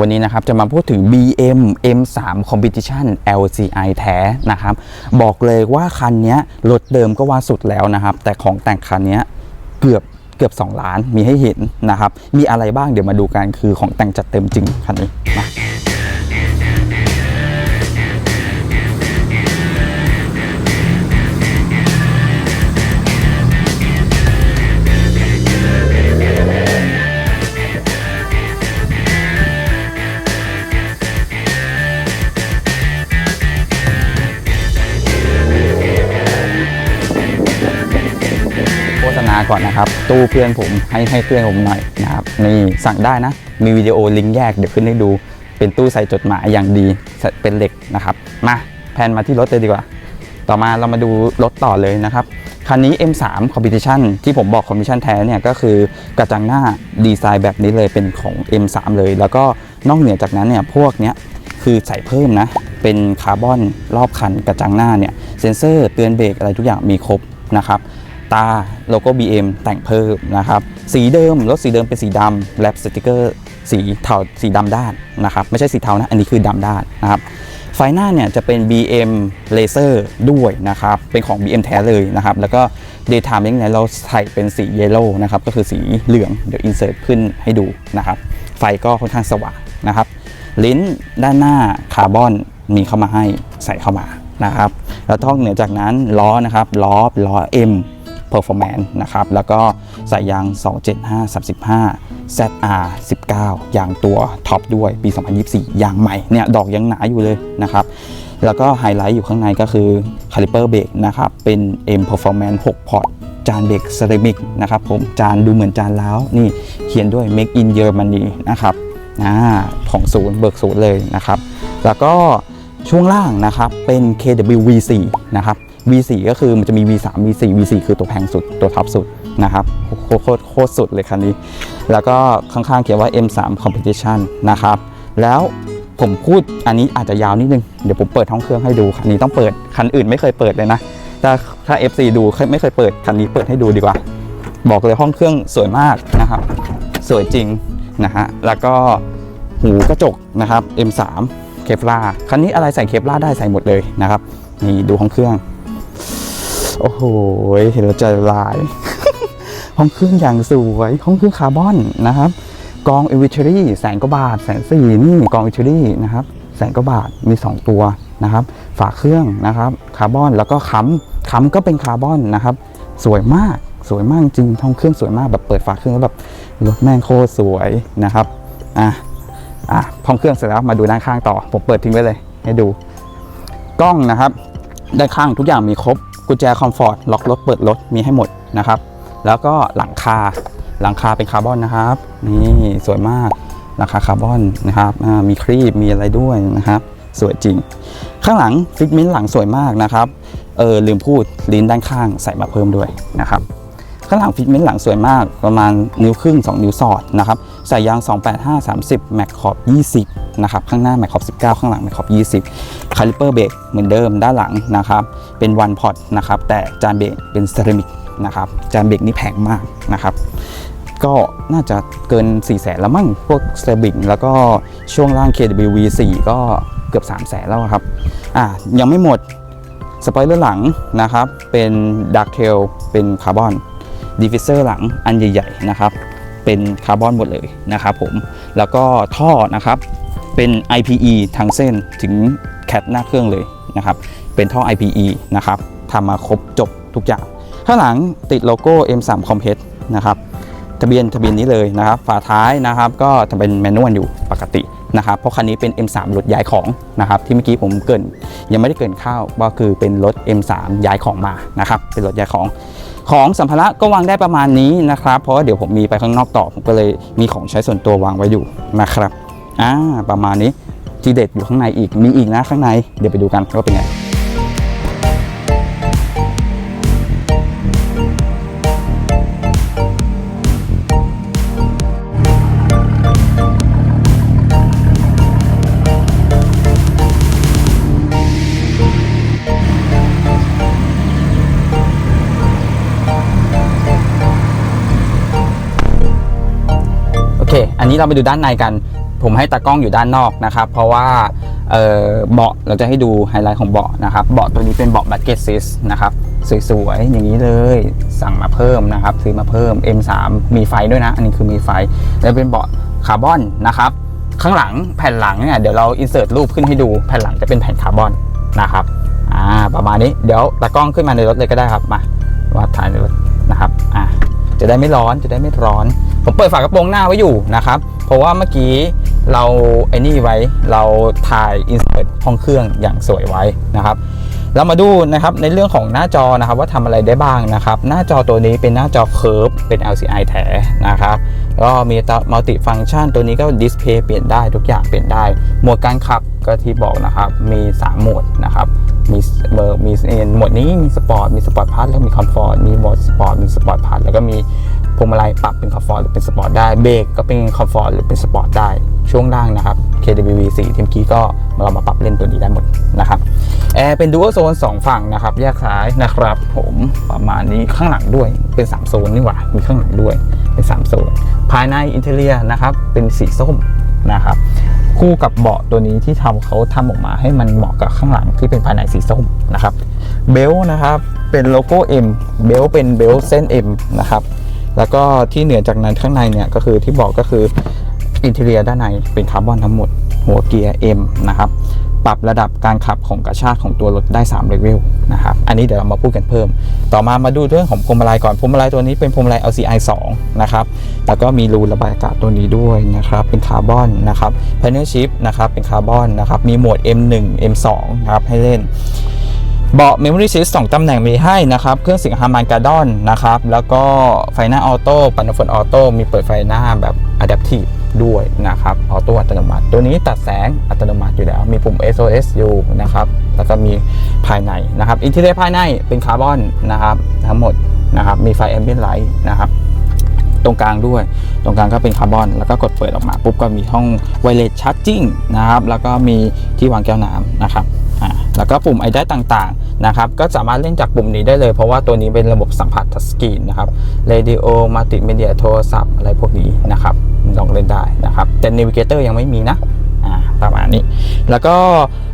วันนี้นะครับจะมาพูดถึง BM M3 Competition LCI แท้นะครับบอกเลยว่าคันนี้รถเดิมก็ว่าสุดแล้วนะครับ แต่ของแต่งคันนี้เกือบเกือบ 2 ล้านมีให้เห็นนะครับ มีอะไรบ้างเดี๋ยวมาดูกันคือของแต่งจัดเต็มจริงคันนี้นะ ก่อนนะครับ ตู้เพื่อนผมให้ให้เพื่อนผมหน่อยนะครับนี่สั่งได้นะ มีวิดีโอลิงก์แยกเดี๋ยวขึ้นให้ดู เป็นตู้ใส่จดหมายอย่างดีเป็นเหล็กนะครับ มาแพนมาที่รถเลยดีกว่า ต่อมาเรามาดูรถต่อเลยนะครับคันนี้ M3 Competition ที่ผมบอก Competition แท้เนี่ยก็คือกระจังหน้าดีไซน์แบบนี้เลยเป็นของ M3 เลย แล้วก็นอกเหนือจากนั้นเนี่ยพวกเนี้ยคือใส่เพิ่มนะ เป็นคาร์บอนรอบคันกระจังหน้าเนี่ยเซ็นเซอร์เตือนเบรกอะไรทุกอย่างมีครบนะครับ ตาโลโก้ BM แต่งเพิ่มนะครับ สีเดิม รถสีเดิมเป็นสีดำแลปสติกเกอร์สีเทาสีดำด้านนะครับ ไม่ใช่สีเทานะ อันนี้คือดำด้านนะครับ ไฟหน้าเนี่ยจะเป็น BM Laser ด้วยนะครับ เป็นของ BM แท้เลยนะครับ แล้วก็ Daytime เนี่ยเราใส่เป็นสี Yellow นะครับ ก็คือสีเหลือง เดี๋ยว insert ขึ้นให้ดูนะครับ ไฟก็ค่อนข้างสว่างนะครับ ลิ้นด้านหน้าคาร์บอนมีเข้ามาให้ใส่เข้ามานะครับแล้วท้องเหนือจากนั้นล้อนะครับล้อล้อ M Performance นะครับ แล้วก็ใส่ยาง 275 35 ZR 19 ยางตัวท็อปด้วยปี 2024 ยางใหม่เนี่ยดอกยังหนาอยู่เลยนะครับ แล้วก็ไฮไลท์อยู่ข้างในก็คือคาลิเปอร์เบรกนะครับ เป็น M Performance 6 พอร์ตจานเบรกเซรามิกนะครับผมจานดูเหมือนจานล้าวนี่เขียนด้วย Make in Germany นะครับอ่าของศูนย์เบิกศูนย์เลยนะครับ แล้วก็ช่วงล่างนะครับเป็น KW V4 นะครับ V4 ก็คือมันจะมี V3 V4 V4 คือตัวแพงสุดตัวท็อปสุดนะครับโคตรโคตรสุดเลยคันนี้ แล้วก็ข้างๆเขียนว่า M3 Competition นะครับ แล้วผมพูดอันนี้อาจจะยาวนิดนึง เดี๋ยวผมเปิดห้องเครื่องให้ดู คันนี้ต้องเปิด คันอื่นไม่เคยเปิดเลยนะ ถ้าถ้า FC ดูไม่เคยเปิด คันนี้เปิดให้ดูดีกว่า บอกเลยห้องเครื่องสวยมากนะครับ สวยจริงนะฮะ แล้วก็หูกระจกนะครับ M3 เคปลาคันนี้อะไรใส่เคปลาได้ใส่หมดเลยนะครับ นี่ดูห้องเครื่อง โอ้โห เห็นแล้วใจลาย ห้องเครื่องอย่างสวย ห้องเครื่องคาร์บอนนะครับ กองเอวิชรี่แสนกว่าบาทแสนสี่นี่กองเอวิชรี่นะครับแสนกว่าบาทมี 2 ตัวนะครับ ฝาเครื่องนะครับคาร์บอนแล้วก็ค้ำค้ำก็เป็นคาร์บอนนะครับ สวยมากสวยมากจริงห้องเครื่องสวยมากแบบเปิดฝาเครื่องแล้วแบบรถแม่งโคตรสวยนะครับอะอะห้องเครื่องเสร็จแล้วมาดูด้านข้างต่อ ผมเปิดทิ้งไว้เลย ให้ดู กล้องนะครับด้านข้างทุกอย่างมีครบ กุญแจคอมฟอร์ตล็อกรถเปิดรถมีให้หมดนะครับ แล้วก็หลังคาหลังคาเป็นคาร์บอนนะครับ นี่สวยมากหลังคาคาร์บอนนะครับมีครีบมีอะไรด้วยนะครับ สวยจริง ข้างหลังฟิกเมนต์หลังสวยมากนะครับเออลืมพูดลิ้นด้านข้างใส่มาเพิ่มด้วยนะครับ ข้างหลังฟิตเมนต์หลังสวยมากประมาณนิ้วครึ่ง 2 นิ้วสอดนะครับใส่ยาง 285 30 แม็กขอบ 20 นะครับ ข้างหน้าแม็กขอบ 19 ข้างหลังแม็กขอบ 20 คาลิเปอร์เบรกเหมือนเดิมด้านหลังนะครับ เป็นวันพอตนะครับ แต่จานเบรกเป็นเซรามิกนะครับ จานเบรกนี่แพงมากนะครับก็น่าจะเกิน 4 0 0แสนแล้วมั้งพวกเซรามิกแล้วก็ช่วงล่าง KWV4 ก็เกือบ 3 0 0แสนแล้วครับ อะยังไม่หมด สปอยเลอร์หลังนะครับ เป็นดักเทลเป็นคาร์บอน ดีฟิเซอร์หลังอันใหญ่ๆนะครับ เป็นคาร์บอนหมดเลยนะครับผม แล้วก็ท่อนะครับเป็น IPE ทั้งเส้นถึงแคทหน้าเครื่องเลยนะครับ เป็นท่อ IPE นะครับทำมาครบจบทุกอย่าง ข้างหลังติดโลโก้ M3 Compass นะครับทะเบียนทะเบียนนี้เลยนะครับ ฝาท้ายนะครับก็จะเป็นแมนนวลอยู่ปกตินะครับ เพราะคันนี้เป็น M3 รถย้ายของนะครับ ที่เมื่อกี้ผมเกินยังไม่ได้เกินข้าวว่าคือเป็นรถ M3 ย้ายของมานะครับ เป็นรถย้ายของ ของสัมภาระก็วางได้ประมาณนี้นะครับ เพราะว่าเดี๋ยวผมมีไปข้างนอกต่อ ผมก็เลยมีของใช้ส่วนตัววางไว้อยู่นะครับอ่าประมาณนี้ทีเด็ดอยู่ข้างในอีกมีอีกนะข้างในเดี๋ยวไปดูกันว่าเป็นไง อันนี้เราไปดูด้านในกัน ผมให้ตากล้องอยู่ด้านนอกนะครับ เพราะว่าเอ่อเบาะเราจะให้ดูไฮไลท์ของเบาะนะครับ เบาะตัวนี้เป็นเบาะบัตเก็ตซิสนะครับสวยๆ อย่างนี้เลยสั่งมาเพิ่มนะครับ ซื้อมาเพิ่ม M3 มีไฟด้วยนะ อันนี้คือมีไฟ แล้วเป็นเบาะคาร์บอนนะครับ ข้างหลังแผ่นหลังเนี่ยเดี๋ยวเราอินเสิร์ตรูปขึ้นให้ดูแผ่นหลังจะเป็นแผ่นคาร์บอนนะครับอ่าประมาณนี้เดี๋ยวตากล้องขึ้นมาในรถเลยก็ได้ครับมาวัดถ่ายในรถนะครับอ่าจะได้ไม่ร้อนจะได้ไม่ร้อน ผมเปิดฝากระโปรงหน้าไว้อยู่นะครับ เพราะว่าเมื่อกี้เราไอ้นี่ไว้เราถ่ายอินเสิร์ตห้องเครื่องอย่างสวยไว้นะครับ เรามาดูนะครับในเรื่องของหน้าจอนะครับว่าทำอะไรได้บ้างนะครับ หน้าจอตัวนี้เป็นหน้าจอเคิร์ฟเป็น LCI แท้นะครับก็มีมัลติฟัง c t ชันตัวนี้ก็ดิสเพย์เปลี่ยนได้ทุกอย่างเปลี่ยนได้โหมดการขับก็ที่บอกนะครับมี 3 โหมดนะครับมีเบอร์มีโหมดนี้มีสปอร์ตมีสปอร์ตพาร์ทแล้วมีคอมฟอร์ตมีโหมดสปอร์ตมีสปอร์ตพาร์ทแล้วก็มี พวงมาลัยปรับเป็นคอมฟอร์ตหรือเป็นสปอร์ตได้เบรกก็เป็นคอมฟอร์ตหรือเป็นสปอร์ตได้ช่วงล่างนะครับ KWV 4ทีมกี้ก็เรามาปรับเล่นตัวนี้ได้หมดนะครับแอร์เป็นดู a l โซน2ฝั่งนะครับแยกซ้ายนะครับ ผมประมาณนี้ข้างหลังด้วยเป็น 3 โซนนี่หว่ามีข้างหลังด้วยเป็น 3 โซน ภายในอินเทเรียนะครับเป็นสีส้มนะครับคู่กับเบาะตัวนี้ที่ทำเขาทำออกมาให้มันเหมาะกับข้างหลังที่เป็นภายในสีส้มนะครับเบลนะครับเป็นโลโก้ M เบลเป็นเบลเส้น M นะครับ แล้วก็ที่เหนือจากนั้นข้างในเนี่ยก็คือที่บอกก็คืออินเทเรียด้านในเป็นคาร์บอนทั้งหมด หัวเกียร์ M นะครับ ปรับระดับการขับของกระชากของตัวรถได้ 3 เลเวลนะครับ อันนี้เดี๋ยวเรามาพูดกันเพิ่ม ต่อมามาดูเรื่องของพวงมาลัยก่อน พวงมาลัยตัวนี้เป็นพวงมาลัย LCI 2 นะครับ แล้วก็มีรูระบายอากาศตัวนี้ด้วยนะครับ เป็นคาร์บอนนะครับ panel shift นะครับ เป็นคาร์บอนนะครับ มีโหมด M1 M2 นะครับให้เล่น เบาะ Memory Seat 2ตำแหน่งมีให้นะครับ เครื่องเสียงฮาร์มันการ์ดอนนะครับ แล้วก็ไฟหน้าออโต้ปันฝนออโต้มีเปิดไฟหน้าแบบ Adaptive ด้วยนะครับออโต้อัตโนมัติ ตัวนี้ตัดแสงอัตโนมัติอยู่แล้ว มีปุ่ม SOS อยู่นะครับ แล้วก็มีภายในนะครับ อินเทอร์เน็ตภายในเป็นคาร์บอนนะครับ ทั้งหมดนะครับ มีไฟ Ambient Light นะครับ ตรงกลางด้วย ตรงกลางก็เป็นคาร์บอน แล้วก็กดเปิดออกมาปุ๊บก็มีห้องไวเลสชาร์จิ่งนะครับ แล้วก็มีที่วางแก้วน้ำนะครับ แล้วก็ปุ่มไอได้ต่างๆนะครับก็สามารถเล่นจากปุ่มนี้ได้เลย เพราะว่าตัวนี้เป็นระบบสัมผัสทัชสกรีนนะครับเรดิโอมัลติมีเดียโทรศัพท์อะไรพวกนี้นะครับลองเล่นได้นะครับแต่ n น v i เกเตอร์ยังไม่มีนะประมาณนี้แล้วก็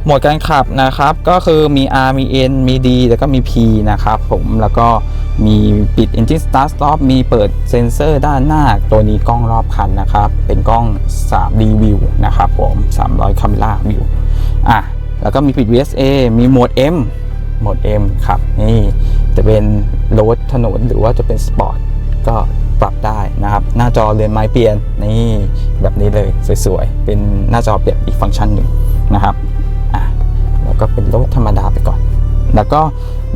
โหมดการขับนะครับ ก็คือมี R มี N มี D แล้วก็มี P นะครับผมแล้วก็มีปิด Engine Start Stop มีเปิดเซ็นเซอร์ด้านหน้า ตัวนี้กล้องรอบคันนะครับ เป็นกล้อง 3D View นะครับผม 300 Camera View อะ แล้วก็มีปิด VSA มีโหมด M โหมด M ครับนี่จะเป็นรถถนนหรือว่าจะเป็นสปอร์ตก็ปรับได้นะครับ หน้าจอเรือนไม้เปลี่ยนนี่แบบนี้เลยสวยๆ เป็นหน้าจอเปลี่ยนอีกฟังก์ชันหนึ่งนะครับอะแล้วก็เป็นรถธรรมดาไปก่อน แล้วก็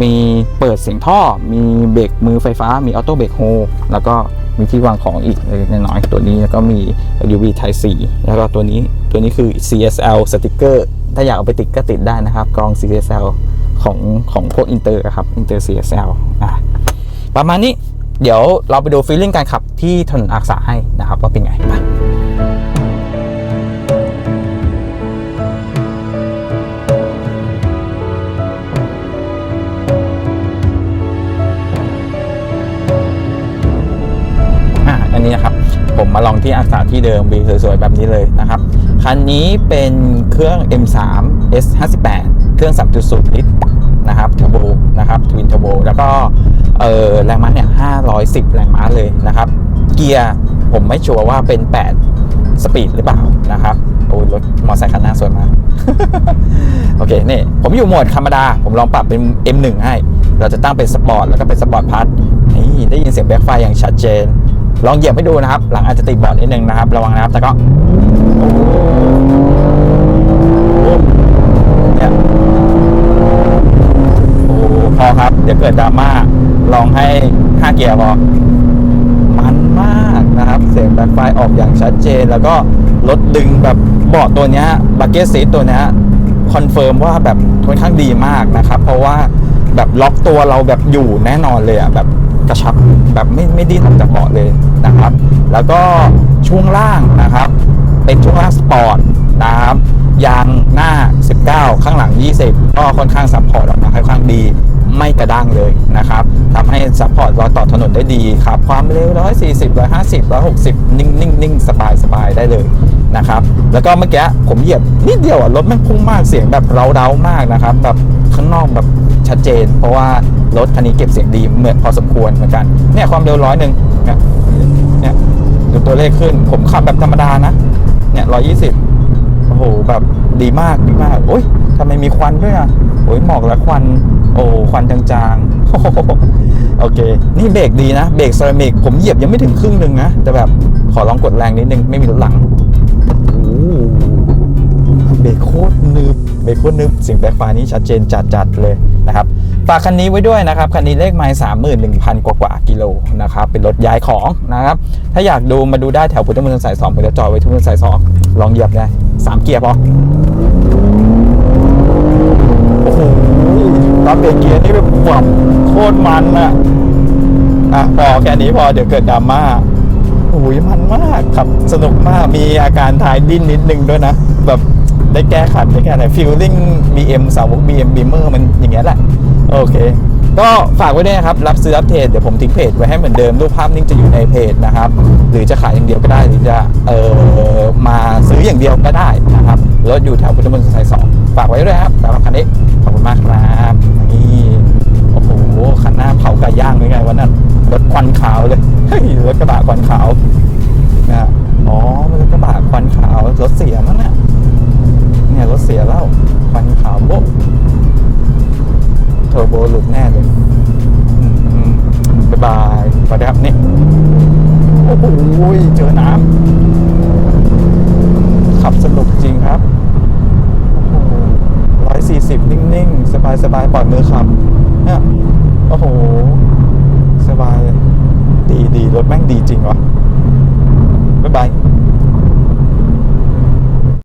มีเปิดเสียงท่อ มีเบรกมือไฟฟ้า มีออโต้เบรกโฮแล้วก็มีที่วางของอีกเล็กน้อยตัวนี้แล้วก็มี USB Type C แล้วก็ตัวนี้ตัวนี้คือ CSL สติกเกอร์ ถ้าอยากเอาไปติดก็ติดได้นะครับกรอง CSL ของของพวกอินเตอร์ครับอินเตอร์ CSL อะประมาณนี้เดี๋ยวเราไปดูฟีลลิ่งการขับที่ถนนอาร์ษาให้นะครับว่าเป็นไงไปอันนี้นะครับ ผมมาลองที่อาร์ษาที่เดิมวีสวยๆแบบนี้เลยนะครับ คันนี้เป็นเครื่อง M3 S58 เครื่อง 3.0 ลิตรนะครับเทอร์โบนะครับทวินเทอร์โบแล้วก็เออแรงม้าเนี่ย 510 แรงม้าเลยนะครับ เกียร์ผมไม่ชัวร์ว่าเป็น 8 สปีดหรือเปล่านะครับ โอ้ยรถมอเตอร์ไซค์คันหน้าสวยมาก โอเค นี่ ผมอยู่โหมดธรรมดา ผมลองปรับเป็น M1 ให้ เราจะตั้งเป็นสปอร์ตแล้วก็เป็นสปอร์ตพัทนี่ได้ยินเสียงแบ็คไฟอย่างชัดเจน ลองเหยียบให้ดูนะครับ หลังอาจจะติดบอร์ดนิดนึงนะครับ ระวังนะครับ แต่ก็ เนี่ยโอ้โหพอครับ เดี๋ยวเกิดดราม่า ลองให้5เกียร์พอมันมากนะครับ เสียงแบ็คไฟออกอย่างชัดเจน แล้วก็รถดึงแบบเบาะตัวเนี้บักเก็ตซีทตัวเนี้ยคอนเฟิร์มว่าแบบค่อนข้างดีมากนะครับ เพราะว่าแบบล็อกตัวเราแบบอยู่แน่นอนเลยอะแบบกระชับแบบไม่ไม่ดิ้นออกจากเบาะเลยนะครับ แล้วก็ช่วงล่างนะครับ เป็นช่วงล่างสปอร์ตนะครับยางหน้า 19 ข้างหลัง 20 ก็ค่อนข้างซัพพอร์ตออกมาค่อนข้างดีไม่กระด้างเลยนะครับทำให้ซัพพอร์ตเราต่อถนนได้ดีครับ ความเร็ว 140 150 160 นิ่งนิ่งนิ่งสบายสบายได้เลยนะครับ แล้วก็เมื่อกี้ผมเหยียบนิดเดียวอะรถแม่งพุ่งมากเสียงแบบเร้าๆมากนะครับ แบบข้างนอกแบบชัดเจน เพราะว่ารถคันนี้เก็บเสียงดีเหมือนพอสมควรเหมือนกันเนี่ยความเร็วร้อยหนึ่งเนี่ยดูตัวเลขขึ้นผมขับแบบธรรมดานะ เนี่ยร้อยยี่สิบโอ้โหแบบดีมากดีมากโอ้ยทำไมมีควันด้วยอะโอ้ยหมอกและควัน โอ้ควันจางๆโอเค นี่เบรกดีนะเบรกเซรามิกผมเหยียบยังไม่ถึงครึ่งหนึ่งนะแต่แบบขอลองกดแรงนิดนึงไม่มีรถหลังโอ้เบรกโคตรนึบเบรกโคตรนึบสียงแบกไฟนี่ชัดเจนจัดๆเลยนะครับ ฝากคันนี้ไว้ด้วยนะครับ คันนี้เลขไมล์สามหมื่นหนึ่งพันกว่ากว่ากิโลนะครับ เป็นรถย้ายของนะครับ ถ้าอยากดูมาดูได้แถวพุทธมณฑลสายสองผมจะจอดไว้พุทธมณฑลสายสองลองเหยียบเลยสามเกียร์พอโอ้โหตอนเบรกเกียร์นี่แบบวับโคตรมันอะอะพอแค่นี้พอเดี๋ยวเกิดดราม่าโอ้ยมันมากครับสนุกมากมีอาการทายดิ้นนิดนึงด้วยนะ แบบได้แก้ขัดได้แก้อะไรฟิลลิ่ง BM สาวก BM Beamer มันอย่างเงี้ยแหละ โอเค ก็ฝากไว้ด้วยนะครับ รับซื้อรับเทรดเดี๋ยวผมทิ้งเพจไว้ให้เหมือนเดิมรูปภาพนิ่งจะอยู่ในเพจนะครับ หรือจะขายอย่างเดียวก็ได้หรือจะเออมาซื้ออย่างเดียวก็ได้นะครับรถอยู่แถวพุทธมณฑลสายสองฝากไว้ด้วยครับสำหรับคันนี้ขอบคุณมากครับนี่โอ้โหคันหน้าเผาไก่ย่างเลยไงวันนั้นรถควันขาวเลยเฮ้ยรถกระบะควันขาวนะอ๋อรถกระบะควันขาวรถเสียมั้งนะเนี่ยรถเสียแล้วควันขาวโบ๊ะ บายสวัสดีครับนี่โอ้โหเจอน้ำขับสนุกจริงครับร้อยสี่สิบนิ่งๆ สบายๆปล่อยมือขับเนี่ยโอ้โห สบาย ดีดีรถแม่งดีจริงวะบ๊ายบาย